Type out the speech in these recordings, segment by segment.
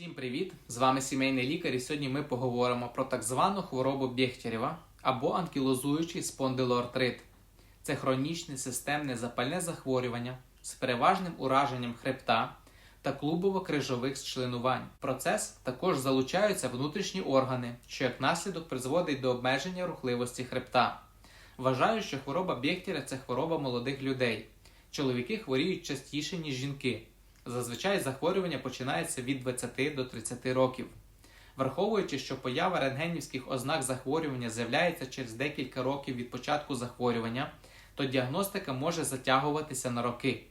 Всім привіт! З вами сімейний лікар, і сьогодні ми поговоримо про так звану хворобу Бєхтєрєва або анкілозуючий спондилоартрит. Це хронічне системне запальне захворювання з переважним ураженням хребта та клубово-крижових зчленувань. В процес також залучаються внутрішні органи, що як наслідок призводить до обмеження рухливості хребта. Вважаю, що хвороба Бєхтєра – це хвороба молодих людей. Чоловіки хворіють частіше, ніж жінки. Зазвичай захворювання починається від 20 до 30 років. Враховуючи, що поява рентгенівських ознак захворювання з'являється через декілька років від початку захворювання, то діагностика може затягуватися на роки.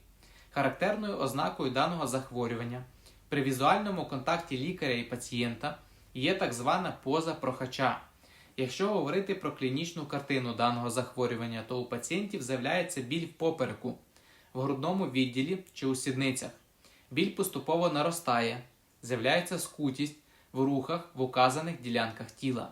Характерною ознакою даного захворювання при візуальному контакті лікаря і пацієнта є так звана поза прохача. Якщо говорити про клінічну картину даного захворювання, то у пацієнтів з'являється біль в попереку, в грудному відділі чи у сідницях. Біль поступово наростає, з'являється скутість в рухах в указаних ділянках тіла.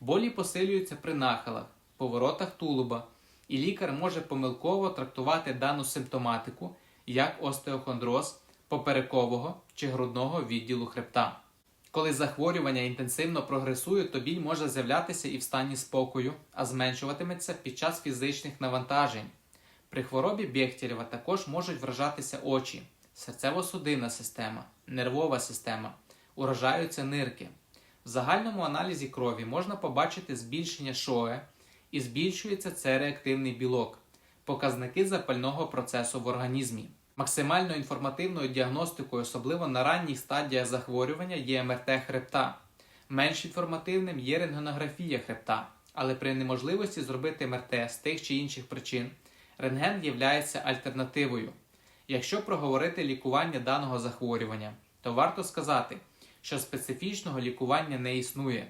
Болі посилюються при нахилах, поворотах тулуба, і лікар може помилково трактувати дану симптоматику як остеохондроз поперекового чи грудного відділу хребта. Коли захворювання інтенсивно прогресує, то біль може з'являтися і в стані спокою, а зменшуватиметься під час фізичних навантажень. При хворобі Бєхтєрєва також можуть вражатися очі, серцево-судинна система, нервова система, уражаються нирки. В загальному аналізі крові можна побачити збільшення шоe і збільшується цереактивний білок, показники запального процесу в організмі. Максимально інформативною діагностикою, особливо на ранніх стадіях захворювання, є МРТ хребта. Менш інформативним є рентгенографія хребта, але при неможливості зробити МРТ з тих чи інших причин, рентген є альтернативою. Якщо проговорити лікування даного захворювання, то варто сказати, що специфічного лікування не існує.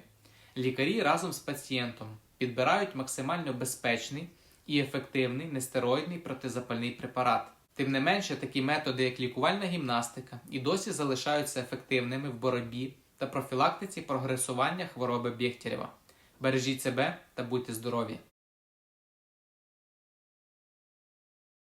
Лікарі разом з пацієнтом підбирають максимально безпечний і ефективний нестероїдний протизапальний препарат. Тим не менше, такі методи, як лікувальна гімнастика, і досі залишаються ефективними в боротьбі та профілактиці прогресування хвороби Бєхтєрєва. Бережіть себе та будьте здорові!